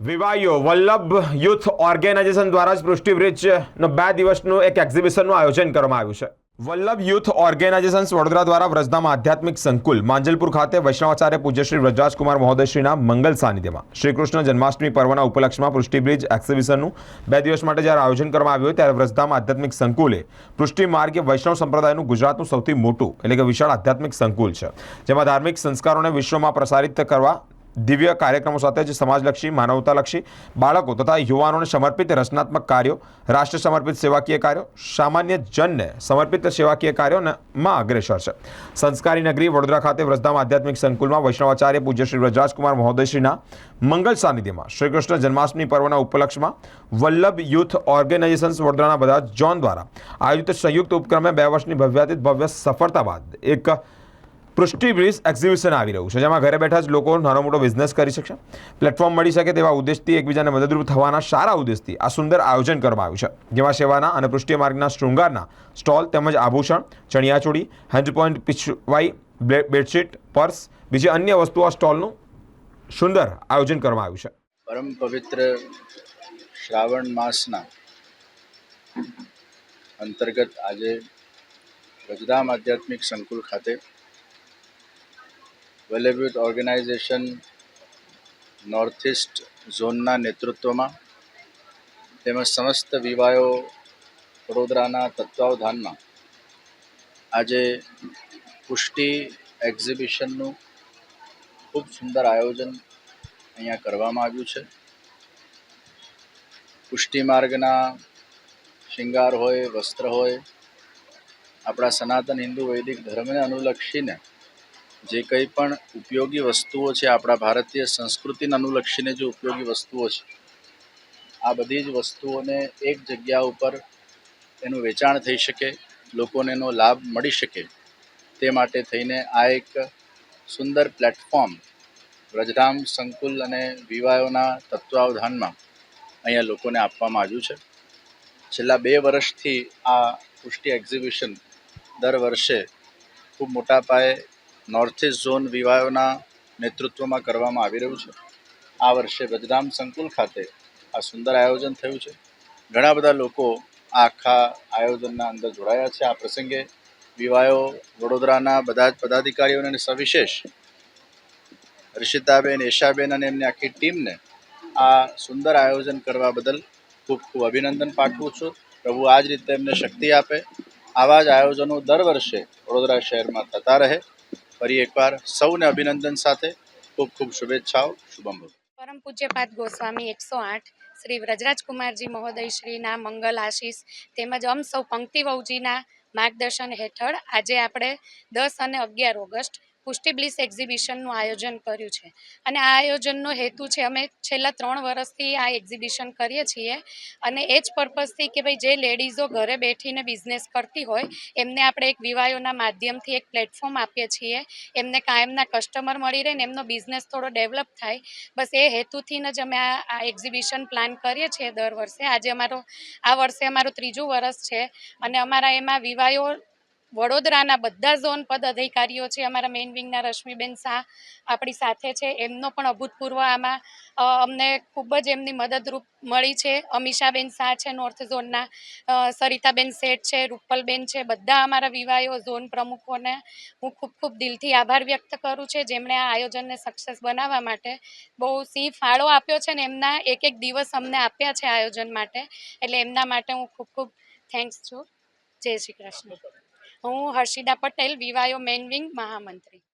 વિવાયો, Vallabh youth organisation દ્વારા જ પૃષ્ટિ બ્રિજનો બે દિવસનું એક એક્ઝિબિશનનું આયોજન કરવામાં આવ્યું છે. વલ્લભ યુથ ઓર્ગેનાઇઝેશન વડોદરા દ્વારા વ્રજધામ આધ્યાત્મિક સંકુલ, માંજલપુર ખાતે વૈષ્ણવાચાર્ય પૂજ્ય શ્રી વ્રજરાજકુમાર મહોદયશ્રીના મંગલ સાનિધ્યમાં. શ્રી કૃષ્ણ જન્માષ્ટમી પર્વના ઉપલક્ષમાં પૃષ્ટિ બ્રિજ એક્ઝિબિશનનું બે દિવસ માટે જ્યારે આયોજન કરવામાં આવ્યું ત્યારે વ્રજધામ આધ્યાત્મિક સંકુલે પૃષ્ટિ માર્ગે વૈષ્ણવ સંપ્રદાયનું ગુજરાતનું સૌથી મોટું, એટલે કે વિશાળ આધ્યાત્મિક સંકુલ છે, જેમાં ધાર્મિક સંસ્કારોને વિશ્વમાં પ્રસારિત કરવા દિવ્ય કાર્યક્રમો સાથે જ સમાજલક્ષી, માનવતાલક્ષી બાળકો તથા યુવાનોને સમર્પિત રચનાત્મક કાર્યો, રાષ્ટ્ર સમર્પિત સેવાકીય કાર્યો, સામાન્ય જનને સમર્પિત સેવાકીય કાર્યોમાં અગ્રેસર છે. સંસ્કારી નગરી વડોદરા ખાતે વ્રજધામ આધ્યાત્મિક સંકુલમાં વૈષ્ણવાચાર્ય પૂજ્ય શ્રી વ્રજરાજકુમાર મહોદયશ્રીના મંગલ સાનિધ્યમાં શ્રી કૃષ્ણ જન્માષ્ટમી પર્વના ઉપલક્ષમાં વલ્લભ યુથ ઓર્ગેનાઇઝેશન્સ વડોદરાના બધા જોન દ્વારા આયોજિત સંયુક્ત ઉપક્રમે બે વર્ષની ભવ્યાતીત ભવ્ય સફળતા બાદ એક પૃષ્ટિ બ્રિજ એક્ઝિબિશન આવી રહ્યું છે, જેમાં ઘરે બેઠા જ લોકો નાનો મોટો બિઝનેસ કરી શકશે. પ્લેટફોર્મ મળી શકે તેવા ઉદ્દેશથી એકબીજાને મદદરૂપ થવાના સારા ઉદ્દેશથી આ સુંદર આયોજન કરવામાં આવ્યું છે. જેમાં સેવાના અને પૃષ્ટિ માર્ગના શૃંગારના સ્ટોલ તેમજ આભૂષણ, chaniya choli hand point pichwai bedsheet, purse, બીજી અન્ય વસ્તુઓ આ સ્ટોલનું સુંદર આયોજન કરવામાં આવ્યું છે. પરમ પવિત્ર શ્રાવણ માસના અંતર્ગત આજે વજદામ આધ્યાત્મિક સંકુલ ખાતે વલ્લભયુથ ઓર્ગેનાઇઝેશન નોર્થ ઇસ્ટ ઝોનના નેતૃત્વમાં તેમજ સમસ્ત વિવાયો વડોદરાના તત્વાવધાનમાં આજે પુષ્ટિ એક્ઝિબિશનનું ખૂબ સુંદર આયોજન અહીંયા કરવામાં આવ્યું છે. પુષ્ટિ માર્ગના શિંગાર હોય, વસ્ત્ર હોય, આપણા સનાતન હિન્દુ વૈદિક ધર્મને અનુલક્ષીને જે કંઈ પણ ઉપયોગી વસ્તુઓ છે, આપણા ભારતીય સંસ્કૃતિને અનુલક્ષીને જે ઉપયોગી વસ્તુઓ છે, આ બધી જ વસ્તુઓને એક જગ્યા ઉપર એનું વેચાણ થઈ શકે, લોકોને એનો લાભ મળી શકે, તે માટે થઈને આ એક સુંદર પ્લેટફોર્મ વ્રજધામ સંકુલ અને વિવાયોના તત્વાવધાનમાં અહીંયા લોકોને આપવામાં આવ્યું છે. છેલ્લા બે વર્ષથી આ પુષ્ટિ એક્ઝિબિશન દર વર્ષે ખૂબ મોટા પાયે નોર્થ ઇસ્ટ ઝોન વિવાયોના નેતૃત્વમાં કરવામાં આવી રહ્યું છે. આ વર્ષે બદરામ સંકુલ ખાતે આ સુંદર આયોજન થયું છે. ઘણા બધા લોકો આ આખા આયોજનના અંદર જોડાયા છે. આ પ્રસંગે વિવાયો વડોદરાના બધા જ પદાધિકારીઓને સવિશેષ રિષિતાબેન એશાબેન અને એમની આખી ટીમને આ સુંદર આયોજન કરવા બદલ ખૂબ ખૂબ અભિનંદન પાઠવું છું. પ્રભુ આ જ રીતે એમને શક્તિ આપે. આવા જ આયોજનો દર વર્ષે વડોદરા શહેરમાં થતા રહે. ફરી એકવાર સૌને અભિનંદન સાથે. ખૂબ ખૂબ શુભેચ્છાઓ. શુભમ પરમ પૂજ્યપાદ ગોસ્વામી એકસો આઠ શ્રી વ્રજરાજકુમારજી મહોદય શ્રીના મંગલ આશીષ તેમજ અમ સૌ પંક્તિ વહુજીના માર્ગદર્શન હેઠળ આજે આપણે દસ અને અગિયાર ઓગસ્ટ પુષ્ટિ બ્લિસ એક્ઝિબિશનનું આયોજન કર્યું છે. અને આ આયોજનનો હેતુ છે, અમે છેલ્લા ત્રણ વર્ષથી આ એક્ઝિબિશન કરીએ છીએ અને એ જ પર્પઝથી કે ભાઈ જે લેડીઝો ઘરે બેઠીને બિઝનેસ કરતી હોય, એમને આપણે એક વિવાયોના માધ્યમથી એક પ્લેટફોર્મ આપીએ છીએ. એમને કાયમના કસ્ટમર મળી રહે ને એમનો બિઝનેસ થોડો ડેવલપ થાય. બસ એ હેતુથી જ અમે આ એક્ઝિબિશન પ્લાન કરીએ છીએ દર વર્ષે. આજે અમારો, આ વર્ષે અમારું ત્રીજું વર્ષ છે અને અમારા એમાં વિવાયો વડોદરાના બધા ઝોન પદ અધિકારીઓ છે, અમારા મેઇન વિંગના રશ્મિબેન શાહ આપણી સાથે છે. એમનો પણ અભૂતપૂર્વ આમાં અમને ખૂબ જ એમની મદદરૂપ મળી છે. અમીષાબેન શાહ છે નોર્થ ઝોનના સરિતાબેન શેઠ છે, રૂપલબેન છે, બધા અમારા વિવાયો ઝોન પ્રમુખોને હું ખૂબ ખૂબ દિલથી આભાર વ્યક્ત કરું છું. જેમણે આ આયોજનને સક્સેસ બનાવવા માટે બહુ સિંહ ફાળો આપ્યો છે ને એમના એક એક દિવસ અમને આપ્યા છે આયોજન માટે. એટલે એમના માટે હું ખૂબ ખૂબ થેન્ક્સ છું. જય શ્રી કૃષ્ણ. હું હર્ષિદા પટેલ વિવાયો મેન વિંગ મહામંત્રી.